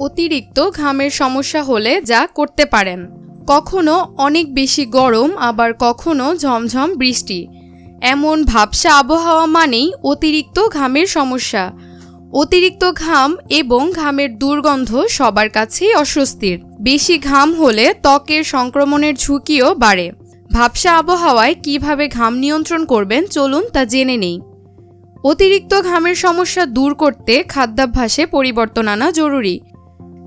অতিরিক্ত ঘামের সমস্যা হলে যা করতে পারেন। কখনো অনেক বেশি গরম, আবার কখনো ঝমঝম বৃষ্টি। এমন ভাবসা আবহাওয়া মানেই অতিরিক্ত ঘামের সমস্যা। অতিরিক্ত ঘাম এবং ঘামের দুর্গন্ধ সবার কাছেই অস্বস্তির। বেশি ঘাম হলে ত্বকের সংক্রমণের ঝুঁকিও বাড়ে। ভাবসা আবহাওয়ায় কীভাবে ঘাম নিয়ন্ত্রণ করবেন চলুন তা জেনে নেই। অতিরিক্ত ঘামের সমস্যা দূর করতে খাদ্যাভ্যাসে পরিবর্তন আনা জরুরি।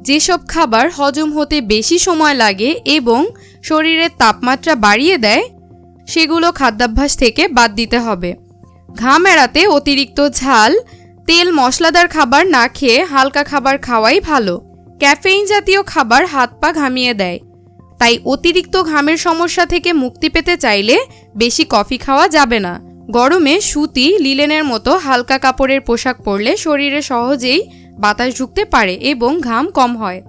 যেসব খাবার হজম হতে বেশি সময় লাগে এবং শরীরের তাপমাত্রা বাড়িয়ে দেয়, সেগুলো খাদ্যাভ্যাস থেকে বাদ দিতে হবে। ঘাম এড়াতে অতিরিক্ত ঝাল, তেল মশলাদার খাবার না খেয়ে হালকা খাবার খাওয়াই ভালো। ক্যাফেইন জাতীয় খাবার হাত পা ঘামিয়ে দেয়। তাই অতিরিক্ত ঘামের সমস্যা থেকে মুক্তি পেতে চাইলে বেশি কফি খাওয়া যাবে না। গরমে সুতি, লিলেনের মতো হালকা কাপড়ের পোশাক পরলে শরীরে সহজেই বাতাস ঢুকতে পারে এবং ঘাম কম হয়।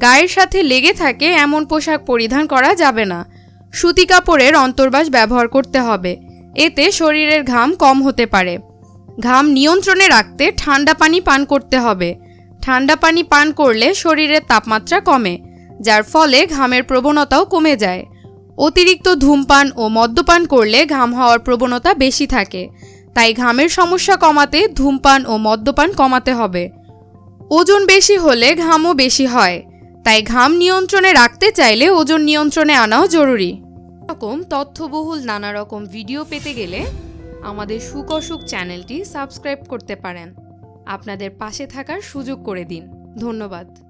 গায়ের সাথে লেগে থাকে এমন পোশাক পরিধান করা যাবে না। সুতি কাপড়ের অন্তর্বাস ব্যবহার করতে হবে। এতে শরীরের ঘাম কম হতে পারে। ঘাম নিয়ন্ত্রণে রাখতে ঠান্ডা পানি পান করতে হবে। ঠান্ডা পানি পান করলে শরীরের তাপমাত্রা কমে, যার ফলে ঘামের প্রবণতাও কমে যায়। অতিরিক্ত ধূমপান ও মদ্যপান করলে ঘাম হওয়ার প্রবণতা বেশি থাকে। তাই ঘামের সমস্যা কমাতে ধূমপান ও মদ্যপান কমাতে হবে। ওজন বেশি হলে ঘামও বেশি হয়। তাই ঘাম নিয়ন্ত্রণে রাখতে চাইলে ওজন নিয়ন্ত্রণে আনাও জরুরি। রকম তথ্যবহুল নানা রকম ভিডিও পেতে গেলে আমাদের সুখ অসুখ চ্যানেলটি সাবস্ক্রাইব করতে পারেন। আপনাদের পাশে থাকার সুযোগ করে দিন। ধন্যবাদ।